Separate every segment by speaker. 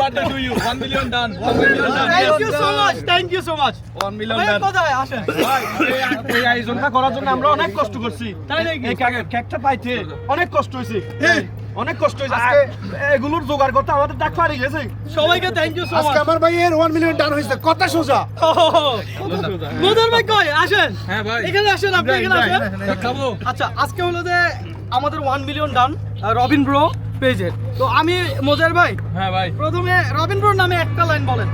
Speaker 1: birthday to you. 1 million done. 1 million done.
Speaker 2: Thank you so much thank you so much
Speaker 1: 1 million
Speaker 2: ভাই
Speaker 1: done.
Speaker 2: কোথায়? আসেন।
Speaker 3: ভাই, এই- আয়োজনটা করার জন্য আমরা অনেক কষ্ট করছি।
Speaker 2: তাই নাকি?
Speaker 3: এই কেক- কেকটা পাইতে অনেক কষ্ট হয়েছে। অনেক কষ্ট হয়েছে। আজকে এগুলোর জোগাড় করতে আমাদের ডাক পাড়ি গেছে।
Speaker 2: সবাইকে থ্যাংক ইউ সো
Speaker 4: আজকে
Speaker 2: মাচ
Speaker 4: আমার ভাইয়ের ওয়ান মিলিয়ন ডান হয়েছে। কথা সোজা?
Speaker 2: ভাই কই? আসেন।
Speaker 1: হ্যাঁ ভাই।
Speaker 2: এখানে আসেন আপনি এখানে আসেন।
Speaker 1: খাব।
Speaker 2: আচ্ছা আজকে হলো যে আমাদের one million done Robin bro পেজের। তো আমি মোজার ভাই
Speaker 1: হ্যাঁ ভাই।
Speaker 2: প্রথমে রবিন ব্রোর নামে একটা লাইন বলেন।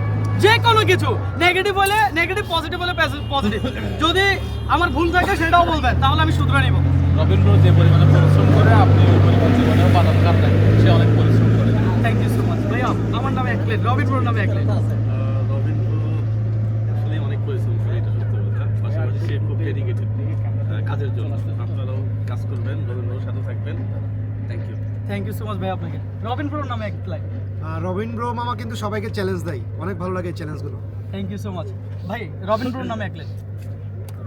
Speaker 2: যে কোনো কিছু নেগেটিভ হলে নেগেটিভ পজিটিভ হলে পজিটিভ যদি আমার ভুল থাকে সেটাও বলবেন তাহলে আমি শুধরে নিব।
Speaker 1: রবীন্দ্র যে পরিমাণে পরিশ্রম করে আপনি ওই পরিমাণ জীবনেও বাদাম কাটলেন সে অনেক পরিশ্রম করে।
Speaker 2: থ্যাংক ইউ সো মাচ ভাইয়া আমার নামে এক প্লেট রবিন ব্রোর নামে এক প্লেট
Speaker 5: আসলে অনেক পরিশ্রম করে এটা সত্যি কথা। পাশাপাশি সে খুব ডেডিকেটেড কাজের জন্য। আপনারাও কাজ করবেন রবীন্দ্রর সাথে থাকবেন। থ্যাংক ইউ
Speaker 2: সো মাচ ভাই আপনাকে। রবিন ব্রোর নামে এক প্লেট
Speaker 4: আর রবীন্দ্র মামা কিন্তু সবাইকে চ্যালেঞ্জ দেয়। অনেক ভালো লাগে চ্যালেঞ্জগুলো।
Speaker 2: থ্যাংক ইউ সো মাচ ভাই রবিন ব্রোর নামে এক প্লেট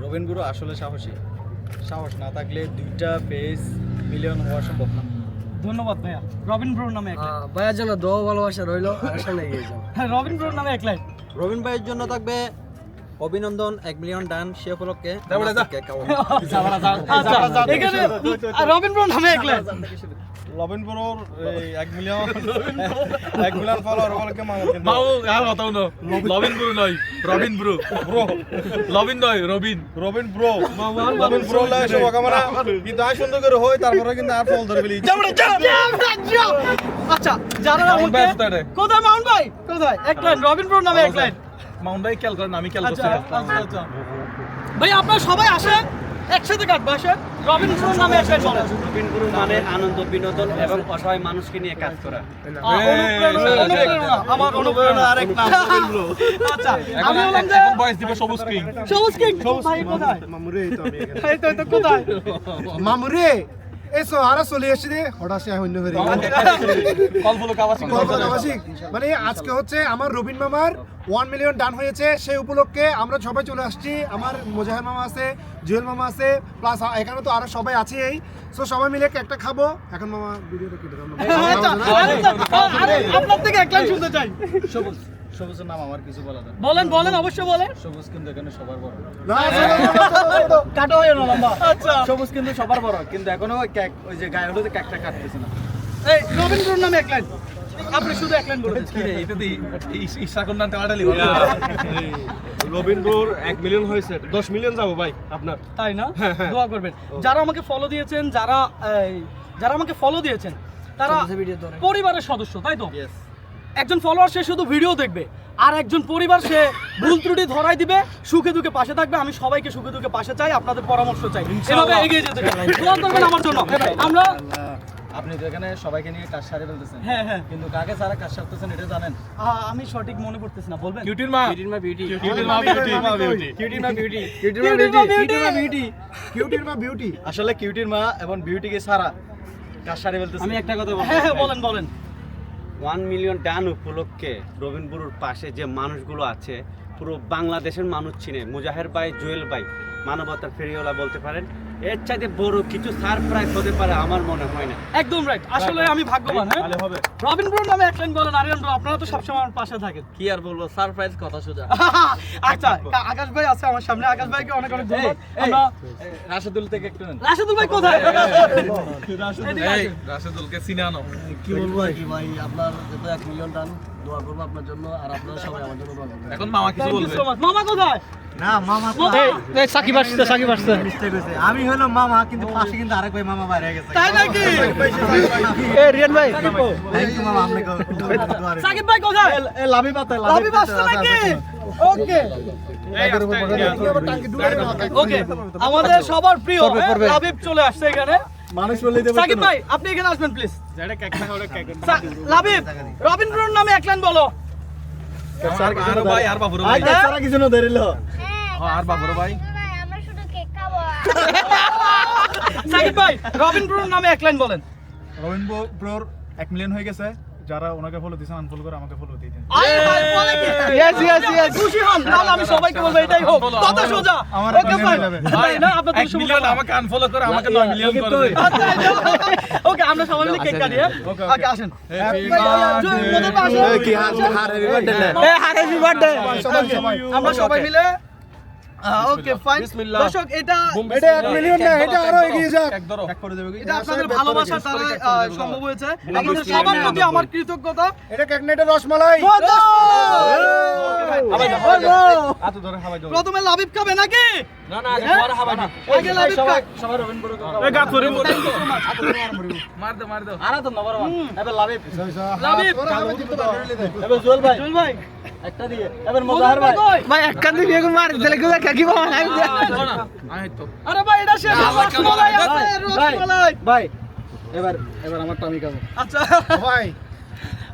Speaker 6: রবিন গুরু আসলে সাহসী। সাহস না থাকলে দুইটা পেজ মিলিয়ন হওয়া সম্ভব না।
Speaker 2: ধন্যবাদ ভাইয়া। রবিন ব্রোর নামে এক লাইন
Speaker 7: ভাইয়ার জন্য দোয়া ভালোবাসা রইল আর সামনে এগিয়ে যাও
Speaker 2: হ্যাঁ রবিন ব্রোর নামে এক লাইন
Speaker 6: রবিন ভাইয়ের জন্য থাকবে অভিনন্দন এক মিলিয়ন ডান সে উপলক্ষে।
Speaker 2: আচ্ছা রবিন ব্রোর এক
Speaker 3: মিলিয়ন এক মিলিয়ন ফলোয়ার উপলক্ষে
Speaker 1: মাও আর হতাও না লবিন ব্রু নয় রবিন ব্রু। ব্রো লবিন নয় রবিন।
Speaker 3: রবিন ব্রো রবিন ব্রো লাই শুভকামনা। কিন্তু আয় সুন্দর করে হয় তারপরে কিন্তু আর ফল ধরে ফেলি।
Speaker 2: আচ্ছা যারা আমাকে
Speaker 1: কোথায় রে?
Speaker 2: মাউন্ট ভাই? কোথায়? এক লাইন রবিন ব্রোর নামে এক লাইন।
Speaker 1: মাউন্ট ভাই খেয়াল করেন আমি খেয়াল
Speaker 2: আচ্ছা
Speaker 1: করছি
Speaker 2: আচ্ছা আচ্ছা। ভাই আপনারা সবাই আসেন একসাথে কাটবো আসেন। রবিন নামে লাইন বলেন
Speaker 7: রবিন গুরু মানে আনন্দ বিনোদন এবং অসহায় মানুষকে নিয়ে কাজ করা।
Speaker 2: আহ, অনুপ্রেরণা, অনুপ্রেরণা, আমার অনুপ্রেরণা আরেক নাম আচ্ছা আমি বললাম যে
Speaker 1: এখন বয়স দিবে সবুজ কিং।
Speaker 2: সবুজ কিং। ভাই কোথায়?
Speaker 4: মামুরে তো আমি এখানে।
Speaker 2: এই তো কোথায়?
Speaker 4: মামুরে! এসো আরা চলে এসেছি রে হঠাৎ সে অন্য হয়ে মানে আজকে হচ্ছে আমার রবিন মামার ওয়ান মিলিয়ন ডান হয়েছে সেই উপলক্ষে আমরা সবাই চলে আসছি আমার মোজাহের মামা আছে জুয়েল মামা আছে প্লাস এখানে তো আরও সবাই আছেই সো সবাই মিলে একটা খাব এখন মামা ভিডিওটা কেটে।
Speaker 2: আচ্ছা, আপনার থেকে এক লাইন শুনতে চাই
Speaker 6: সবুজ সবুজের নাম আমার কিছু বলা যায়
Speaker 2: বলেন বলেন অবশ্যই বলেন।
Speaker 6: সবুজ কিন্তু এখানে সবার বড়।
Speaker 4: না, না, না, না, না, না,
Speaker 2: কাটো হয়ে গেল লম্বা। আচ্ছা।
Speaker 6: সবুজ কিন্তু সবার বড় কিন্তু এখনও ওই কেক ওই যে গায়ে হলুদে কেকটা কাটতেছে না।
Speaker 2: এই রবিন নামে এক লাইন। আপনি শুধু এক লাইন বলুন
Speaker 1: কি রে এটা দি
Speaker 3: রবীন্দ্রর এক মিলিয়ন হয়েছে। দশ মিলিয়ন যাব ভাই আপনার।
Speaker 2: তাই না? দোয়া করবেন। যারা আমাকে ফলো দিয়েছেন যারা যারা আমাকে ফলো দিয়েছেন তারা পরিবারের সদস্য তাই তো? একজন ফলোয়ার সে শুধু ভিডিও দেখবে আর একজন পরিবার সে ভুল ত্রুটি ধরাই দিবে সুখে দুঃখে পাশে থাকবে। আমি সবাইকে সুখে দুঃখে পাশে চাই আপনাদের পরামর্শ চাই। এভাবে এগিয়ে যেতে চাই। দোয়া করবেন আমার জন্য। আমরা
Speaker 6: আপনি তো এখানে সবাইকে নিয়ে কাজ সারে ফেলতেছেন।
Speaker 2: হ্যাঁ হ্যাঁ।
Speaker 6: কিন্তু কাকে সারা কাজ সারতেছেন এটা জানেন?
Speaker 2: আমি সঠিক মনে পড়তেছি না বলবেন?
Speaker 1: কিউটির মা
Speaker 7: বিউটির মা বিউটি
Speaker 1: কিউটির মা বিউটি
Speaker 6: কিউটির মা বিউটি
Speaker 2: কিউটির মা
Speaker 6: বিউটি
Speaker 4: কিউটির মা বিউটি
Speaker 6: আসলে কিউটির মা এবং বিউটিকে সারা কাজ সারে ফেলতেছে।
Speaker 7: আমি একটা কথা বলব।
Speaker 2: হ্যাঁ হ্যাঁ বলেন বলেন।
Speaker 7: ওয়ান মিলিয়ন ডান উপলক্ষে রবীন্দ্রপুর পাশে যে মানুষগুলো আছে, পুরো বাংলাদেশের মানুষ চিনে। মুজাহের ভাই, জুয়েল ভাই, মানবতার ফেরিওয়ালা বলতে পারেন। এর চাইতে বড় কিছু সারপ্রাইজ হতে পারে আমার মনে হয় না।
Speaker 2: একদম রাইট আসলে আমি ভাগ্যবান হ্যাঁ? হবে। রবিন ব্রো নামে এক লাইন বলেন আরিয়ান ব্রো আপনারা তো সবসময় আমার পাশে থাকেন।
Speaker 7: কি আর বলব সারপ্রাইজ কথা সোজা।
Speaker 2: আচ্ছা আকাশ ভাই আছে আমার সামনে। আকাশ ভাইকে অনেক অনেক ধন্যবাদ। আমরা
Speaker 6: রাশেদুল থেকে একটু নেন।
Speaker 2: রাশেদুল ভাই কোথায়?
Speaker 1: রাশেদুলকে সিনানো
Speaker 7: কি বলব আর কি ভাই আপনার যত এক মিলিয়ন ডান দোয়া করব আপনার জন্য আর আপনারা সবাই আমার জন্য দোয়া করবেন।
Speaker 1: এখন মামা কিছু বলবে।
Speaker 2: মামা কোথায়?
Speaker 4: না মামা
Speaker 2: সাকিব আসছে সাকিব আসছে
Speaker 4: আমি হলো মামা কিন্তু পাশে কিন্তু আরেক ভাই মামা বাইরে গেছে
Speaker 2: তাই নাকি
Speaker 4: এ রিয়ান ভাই থ্যাংক ইউ মামা আপনাকে
Speaker 2: সাকিব ভাই কোথায়
Speaker 6: লাভি পাতা
Speaker 2: লাভি আসছে নাকি ওকে ওকে আমাদের সবার প্রিয় হ্যাঁ, লাবিব চলে আসছে এখানে
Speaker 6: মানুষ বললেই
Speaker 2: সাকিব ভাই আপনি এখানে আসবেন প্লিজ রবীন্দ্রর নামে এক লাইন বলো
Speaker 1: আর ভাই আর বাবুর ভাই
Speaker 6: সারা কিছু না ধরিল
Speaker 1: হ্যাঁ, আর বাবুর ভাই
Speaker 8: ভাই আমরা শুধু কেক খাব
Speaker 2: সাকিব ভাই রবীন্দ্রর নামে এক লাইন বলেন
Speaker 3: রবীন্দ্র ব্রোর এক মিলিয়ন হয়ে গেছে যারা ওনাকে ফলো দিয়েছেন আনফলো করে আমাকে ফলো দিয়ে দিন
Speaker 2: আয় হায়, বলে খুশি হন তাহলে আমি সবাইকে বলব এটাই হোক কত সোজা
Speaker 3: আমার
Speaker 2: ওকে। তাই না আপনার
Speaker 1: এক মিলিয়ন আমাকে আনফলো করে আমাকে নয় মিলিয়ন করে
Speaker 2: ওকে আমরা সবাই মিলে কেক কাটি হ্যাঁ ওকে আসেন মধ্যে তো আসেন।
Speaker 4: সবাই সবাই
Speaker 2: আমরা সবাই মিলে ওকে ফাইন দর্শক এটা
Speaker 4: এটা এক মিলিয়ন না এটা আরও এগিয়ে যাক।
Speaker 1: এক ধরো
Speaker 2: এটা আপনাদের ভালোবাসা তারা সম্ভব হয়েছে। আপনাদের সবার প্রতি আমার কৃতজ্ঞতা।
Speaker 4: এটা কেক না রসমালাই
Speaker 2: প্রথমে লাবিব খাবে নাকি? না না আগে লাবিব খাক।
Speaker 3: এই গাছ ধরে
Speaker 1: মার দে মার দে।
Speaker 2: লাবিব।
Speaker 4: তোরা আমি জিততে পারবি।
Speaker 2: জুয়েল ভাই। একটা দিয়ে এবার মোজাহার ভাই ভাই একটা দিয়ে বেগুন মার দিলে কি কাকি বাবা
Speaker 1: আমি তো
Speaker 2: আরে ভাই এটা শেষ রসমালাই রসমালাই
Speaker 6: ভাই এবার এবার আমার টামি খাব
Speaker 2: আচ্ছা
Speaker 4: ভাই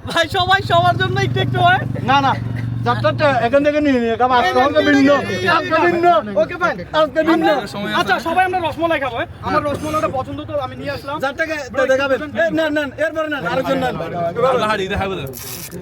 Speaker 2: ভাই সবাই সবার জন্য একটু একটু হয়
Speaker 3: না না এখান থেকে নিয়ে নিয়ে কাম আজকে আমাকে ভিন্ন আজকে ভিন্ন
Speaker 2: ওকে ফাইন
Speaker 3: আজকে ভিন্ন
Speaker 2: আচ্ছা সবাই আমরা রসমালাই খাব হ্যাঁ? আমার রসমালাইটা পছন্দ তো আমি নিয়ে আসলাম
Speaker 3: দেখাবেন নেন নেন এরপরে আরেকজন
Speaker 1: দেখাবো